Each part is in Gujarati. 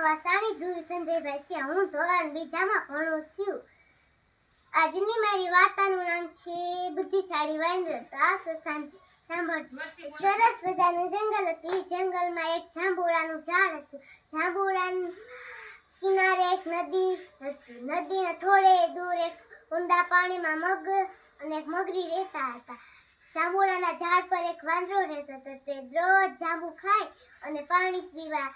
સાડી જોઈ સંજયભાઈ છે હું ધોરણ બીજામાં ભણું છું. આજની મારી વાર્તાનું નામ છે બુદ્ધિશાળી વાંદર તો આ સાંભળજો. સરસ મજાનું જંગલ હતું. જંગલમાં એક જાંબુડાનું ઝાડ હતું. જાંબુડાનું કિનારે એક નદી હતી. નદીના થોડે દૂર એક ઊંડા પાણીમાં મગ અને એક મગરી રહેતા હતા. જાંબુડાના ઝાડ પર એક વાંદરો રહેતો હતો. તે રોજ જાંબુ ખાય અને પાણી પીવા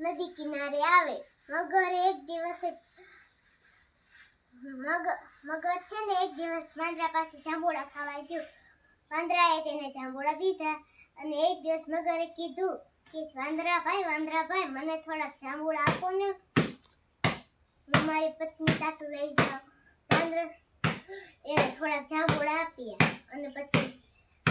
નદી કિનારે આવે. મગર એક દિવસે મગ, મગર છે ને એક દિવસ વાંદરા પાસે જાંબુડા ખાવા ગયો. વાંદરાએ તેને જાંબુડા દીધા અને એક દિવસ મગરે કીધું કે, વાંદરા ભાઈ વાંદરા ભાઈ, મને થોડાક જાંબુડા આપો ને. હું મારી પત્ની સાથે લઈ જાઉં. વાંદરા એને થોડાક જાંબુડા આપ્યા અને પછી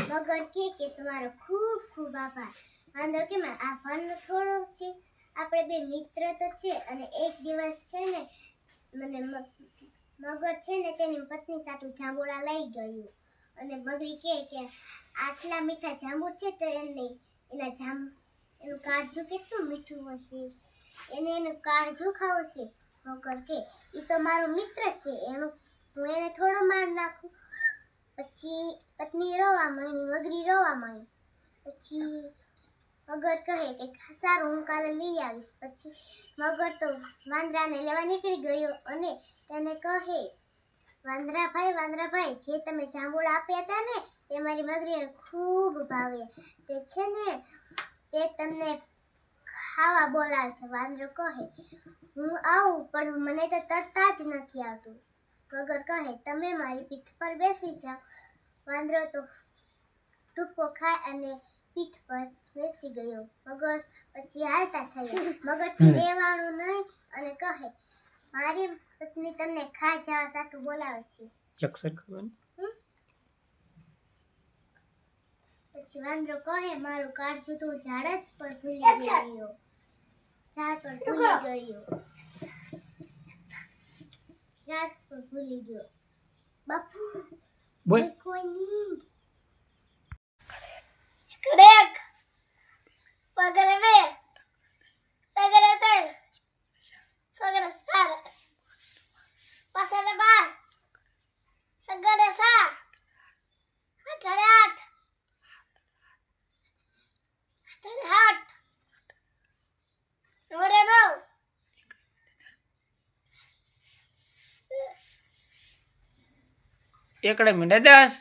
મગર કહે કે, તમારો ખૂબ ખૂબ આભાર. વાંદરો કે, "મારે આભારનો થોડો છે. આપણે બે મિત્ર તો છે અને એક દિવસ છે ને, મને મ- મગર છે ને તેની પત્ની સાથે જાંબુડા લઈ ગયું. અને મગરી કહે કે આટલા મીઠા જાંબુ છે તો એને, એના જાંબ, એનું કાળજું કેટલું મીઠું હશે? એને એનું કાળજું ખાવું છે? મગર કે એ તો મારો મિત્ર છે, એનું, હું એને થોડો માર નાખું. પછી પત્ની રોવા માંડી, મગરી રોવા માંડી. પછી મગર કહે કે, સારું, હું કાલે લઈ આવીશ. પછી મગર તો વાંદરાને લેવા નીકળી ગયો અને તેને કહે, વાંદરાભાઈ વાંદરાભાઈ, જે તમે જાંબુડા આપ્યા હતા ને, તે મારી મગરીને ખૂબ ભાવે. તે છે ને, તે તમને ખાવા બોલાવે છે. વાંદરો કહે, હું આવું, પણ મને તો તરતા જ નથી આવતું. મગર કહે, તમે મારી પીઠ પર બેસી જાઓ. વાંદરો તો ધૂપો ખાય અને પીઠ પર બેસી ગયો. મગર પછી હાલતા થયા. મગરથી રહેવાનું નહીં અને કહે મારી પત્ની તમને ખા જવા સાટું બોલાવે છે. અક્ષર ખબર પછી વાંદરો કહે મારું કાળજું તો ઝાડ જ પર ભૂલી ગયો. ઝાડ પર ભૂલી ગયો. ઝાડ પર ભૂલી ગયો. બાપુ બોલ. કોઈ નહીં. બા સગરે સા અઠારે આઠ અઠારે આઠ નવરે નવ એકડે મીંડે દસ